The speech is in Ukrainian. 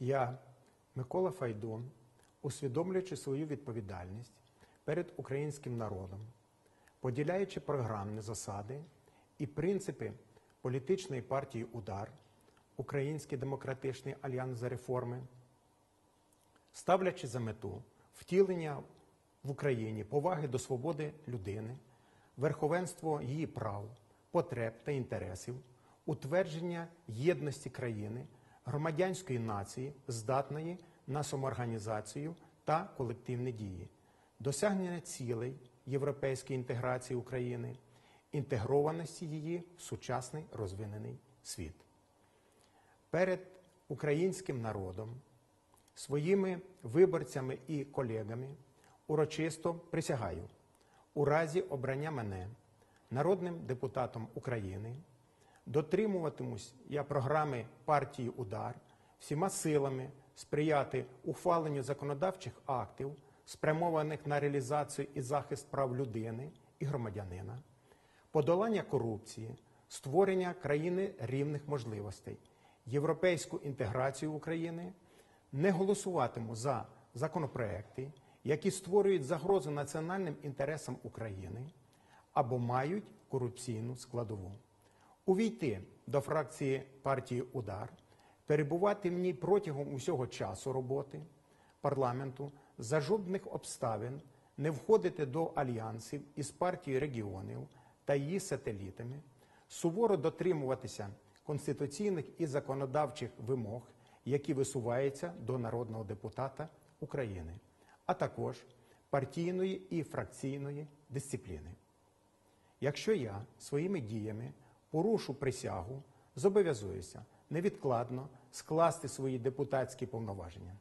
Я, Микола Файдун, усвідомлюючи свою відповідальність перед українським народом, поділяючи програмні засади і принципи політичної партії Удар, Український демократичний альянс за реформи, ставлячи за мету втілення в Україні поваги до свободи людини, верховенство її прав, потреб та інтересів, утвердження єдності країни, громадянської нації, здатної на самоорганізацію та колективні дії, досягнення цілей європейської інтеграції України, інтегрованості її в сучасний розвинений світ. Перед українським народом своїми виборцями і колегами урочисто присягаю у разі обрання мене народним депутатом України дотримуватимусь я програми партії Удар всіма силами сприяти ухваленню законодавчих актів, спрямованих на реалізацію і захист прав людини і громадянина, подолання корупції, створення країни рівних можливостей, європейську інтеграцію України, не голосуватиму за законопроекти, які створюють загрозу національним інтересам України або мають корупційну складову. Увійти до фракції партії Удар, перебувати в ній протягом усього часу роботи парламенту за жодних обставин не входити до альянсів із партією регіонів та її сателітами, суворо дотримуватися конституційних і законодавчих вимог, які висуваються до народного депутата України, а також партійної і фракційної дисципліни. Якщо я своїми діями порушу присягу, зобов'язуюся невідкладно скласти свої депутатські повноваження.